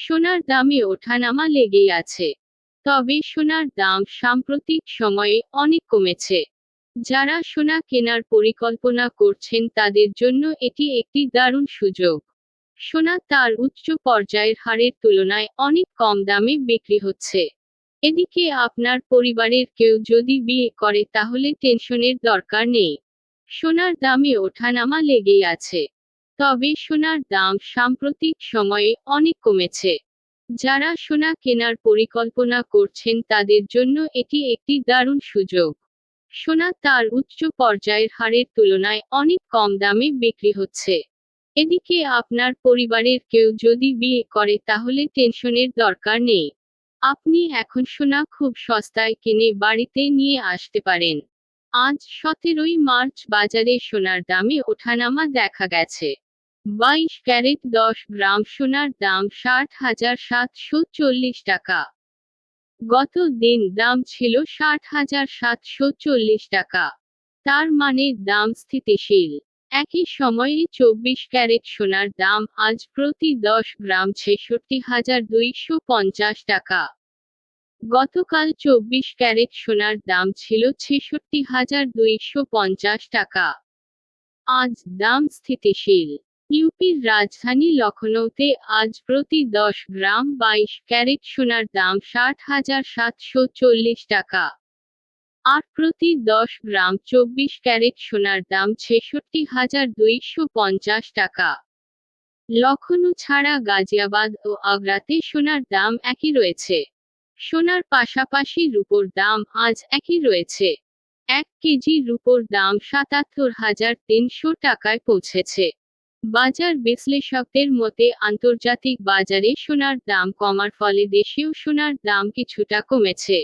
সোনার দামে ওঠানামা লেগেই আছে। তবে সোনার দাম সাম্প্রতিক সময়ে অনেক কমেছে। যারা সোনা কেনার পরিকল্পনা করছেন তাদের জন্য এটি একটি দারুণ সুযোগ। সোনা তার উচ্চ পর্যায়ের হারের তুলনায় অনেক কম দামে বিক্রি হচ্ছে। এদিকে আপনার পরিবারের কেউ যদি বিয়ে করে তাহলে টেনশনের দরকার নেই। সোনার দামে ওঠানামা লেগেই আছে। তবে সোনার দাম সাম্প্রতিক সময়ে অনেক কমেছে। যারা সোনা কেনার পরিকল্পনা করছেন তাদের জন্য এটি একটি দারুণ সুযোগ। সোনা তার উচ্চ পর্যায়ের হারের তুলনায় অনেক কম দামে বিক্রি হচ্ছে। এদিকে আপনার পরিবারের কেউ যদি বিয়ে করে তাহলে টেনশনের দরকার নেই। আপনি এখন সোনা খুব সস্তায় কিনে বাড়িতে নিয়ে আসতে পারেন। আজ সতেরোই মার্চ বাজারে সোনার দামে ওঠানামা দেখা গেছে। বাইশ ক্যারেট দশ গ্রাম সোনার দাম ষাট হাজার সাতশো চল্লিশ টাকা। গত দিন দাম ছিল ষাট হাজার সাতশো চল্লিশ টাকা। তার মানে দাম স্থিতিশীল। একই সময়ে চব্বিশ ক্যারেট সোনার দাম আজ প্রতি দশ গ্রাম ছেষট্টি হাজার দুইশো পঞ্চাশ টাকা। গতকাল চব্বিশ ক্যারেট সোনার দাম ছিল ছেষট্টি হাজার দুইশো পঞ্চাশ টাকা। আজ দাম স্থিতিশীল। ইউপির রাজধানী লখনৌতে আজ প্রতি দশ গ্রাম বাইশ ক্যারেট সোনার দাম ষাট হাজার সাতশো চল্লিশ টাকা। আর প্রতি দশ গ্রাম চব্বিশ ক্যারেট সোনার দাম ছেষট্টি হাজার দুইশো পঞ্চাশ টাকা। লখনৌ ছাড়া গাজিয়াবাদ ও আগ্রাতে সোনার দাম একই রয়েছে। সোনার পাশাপাশি রূপোর দাম আজ একই রয়েছে। এক কেজি রূপোর দাম সাতাত্তর হাজার তিনশো টাকায় পৌঁছেছে। বাজার বিশ্লেষকদের মতে আন্তর্জাতিক বাজারে সোনার দাম কমার ফলে দেশীয় সোনার দাম কিছুটা কমেছে।